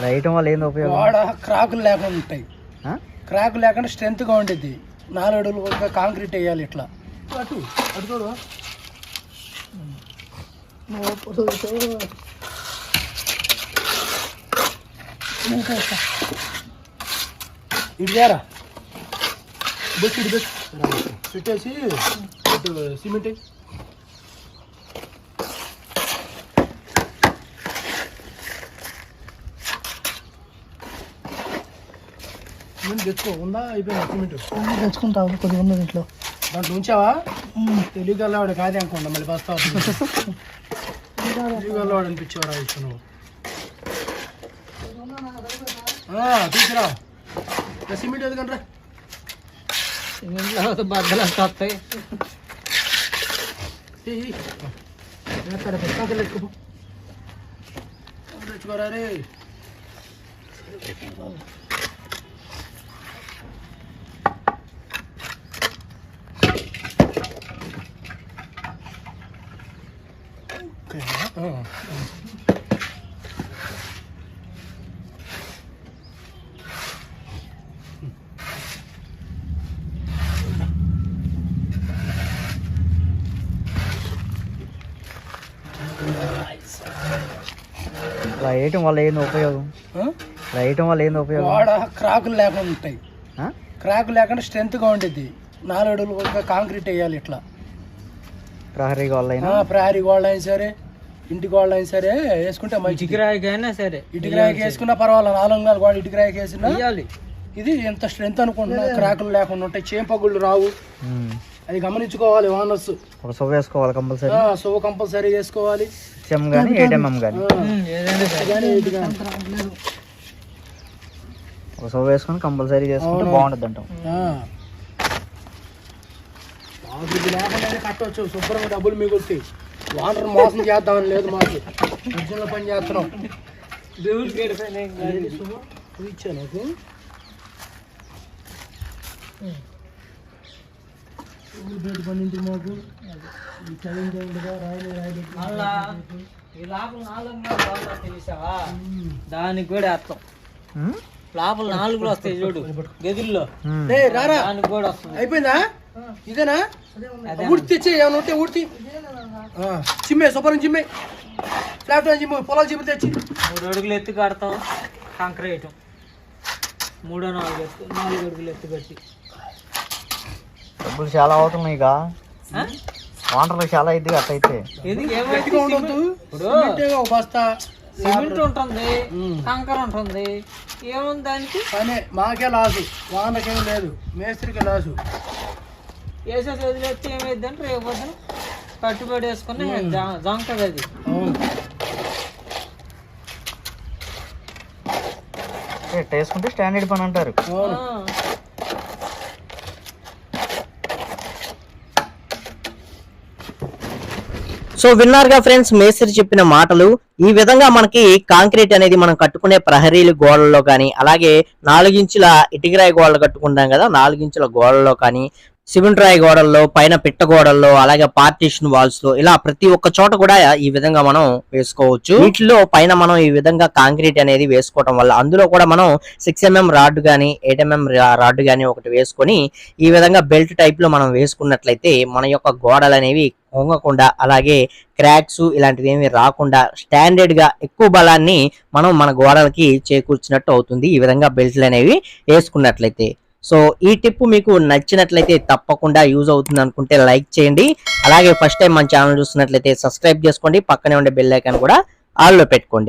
వేయటం వల్ల ఏంది ఉపయోగం? గోడ క్రాకులు లేకుండా ఉంటాయి. ఆ? క్రాక్ లేకుండా స్ట్రెంత్గా ఉండేది నాలుగు అడుగులు ఒక కాంక్రీట్ వేయాలి ఇట్లా. అటు అటు చూడు. ఇటు చేరా బెట్ ఇటు బెట్ పెట్టేసి ఇటు సిమెంట్ సిమెంట్ తెచ్చుకో ఉందా? అయిపోయింది సిమెంట్? తెచ్చుకుంటావు కొద్దిగా ఉన్నది ఇంట్లో. దాంట్లో ఉంచావా? తెలియగలవాడు కాదే అనుకోండి మళ్ళీ బస్తా తెలియగలవాడు అనిపించేవారా ఆ, తీసుకురా. సిమెంట్ ఎందుకంటే బద్దలు వస్తాయి. తెచ్చుకోరా రే. ఇలా వేయటం వల్ల ఏంది ఉపయోగం? ఇలా వేయటం వల్ల ఏంది ఉపయోగం? గోడ క్రాకులు లేకుండా ఉంటాయి. ఆ? క్రాక్ లేకుండా స్ట్రెంత్గా ఉండేది నాలుగు అడుగులు కాంక్రీట్ వేయాలి ఇట్లా. ప్రహరీ ఆ, ప్రహరీ గోడ అయినా సరే ఇంటి గోడ అయినా సరే వేసుకుంటే మంచిది చికిరాయికైనా సరే. ఇటుకరాయికి వేసుకున్నా పర్వాలేదు నాలుగు నాలుగు గోడ ఇటుకరాయికి వేసినా ఇది ఎంత స్ట్రెంత్ అనుకుంటున్నా? క్రాకులు లేకుండా ఉంటాయి చేంపగుళ్ళు రావు. అది గమనించుకోవాలి ఓనర్స్. ఒక సొవ్వ వేసుకోవాలి కంపల్సరీ. సో కంపల్సరీ వేసుకోవాలి. సిఎం కానీ ఏటీఎంఎం కానీ. ఒక సొవ్వ వేసుకొని కంపల్సరీ చేసుకుంటే. బాగుంటుంది అంటాం. ఇది లేకుండానే కట్టవచ్చు శుభ్రంగా డబ్బులు మిగులుతాయి ఓనర్ మోసం చేద్దామని లేదు మాకు. ఉద్యోగంలో పని చేస్తున్నాం. ఇది ఇచ్చా నాకు. మాకు? ఈ చదివించే ఉండగా రాయలే రాయలే. ఈ లోపల నాలుగు దానికి కూడా వస్తాయి చూడు గదిల్లో రారా. దానికి కూడా వస్తుంది. అయిపోయిందా? ఇదేనా? ఉడికి తెచ్చే ఏమైనా ఉంటే ఉడికి చిమ్మే శుభ్రం చిమ్మే ఫ్లాట్ చిమ్మే పొలాలు చిమ్మి తెచ్చి. మూడు అడుగులు ఎత్తు కడతాం కాంక్రీట్ మూడో నాలుగు ఎత్తు నాలుగు అడుగులు ఎత్తు కట్టి. డబ్బులు చాలా అవుతున్నాయి ఇక? వాటర్లు చాలా ఇది ఒక బస్తా. సిమెంట్ ఉంటుంది. కంకర ఉంటుంది. ఏముంది దానికి? పనే మాకే లాసు. వానకేం లేదు మేస్త్రికి లాసు. వేసేసి వదిలేస్తే ఏమైంది అంటే రేపు కట్టుబడి వేసుకుని జంకది అది వేసుకుంటే స్టాండర్డ్ పని అంటారు. సో విన్నారుగా ఫ్రెండ్స్ మేస్త్రి చెప్పిన మాటలు ఈ విధంగా మనకి కాంక్రీట్ అనేది మనం కట్టుకునే ప్రహరీలు గోడల్లో కానీ అలాగే నాలుగించుల ఇటుకరాయి గోడలు కట్టుకుంటాం కదా నాలుగించుల గోడల్లో కానీ సిమెంట్ రాయి గోడల్లో పైన పిట్ట గోడల్లో అలాగే పార్టీషన్ వాల్స్లో ఇలా ప్రతి ఒక్క చోట కూడా ఈ విధంగా మనం వేసుకోవచ్చు. వీటిలో పైన మనం ఈ విధంగా కాంక్రీట్ అనేది వేసుకోవటం వల్ల అందులో కూడా మనం సిక్స్ ఎంఎం రాడ్ గానీ ఎయిట్ ఎంఎం రాడ్ గానీ ఒకటి వేసుకొని ఈ విధంగా బెల్ట్ టైప్లో మనం వేసుకున్నట్లయితే మన యొక్క గోడలు అనేవి పొంగకుండా అలాగే క్రాక్స్ ఇలాంటివి ఏమి రాకుండా స్టాండర్డ్గా ఎక్కువ బలాన్ని మనం మన గోడలకి చేకూర్చినట్టు అవుతుంది ఈ విధంగా బెల్ట్లు అనేవి వేసుకున్నట్లయితే. సో ఈ టిప్ మీకు నచ్చినట్లయితే తప్పకుండా యూజ్ అవుతుంది అనుకుంటే లైక్ చేయండి. అలాగే ఫస్ట్ టైం మన ఛానల్ చూస్తున్నట్లయితే సబ్స్క్రైబ్ చేసుకోండి. పక్కనే ఉండే బెల్ ఐకాన్ కూడా ఆల్లో పెట్టుకోండి.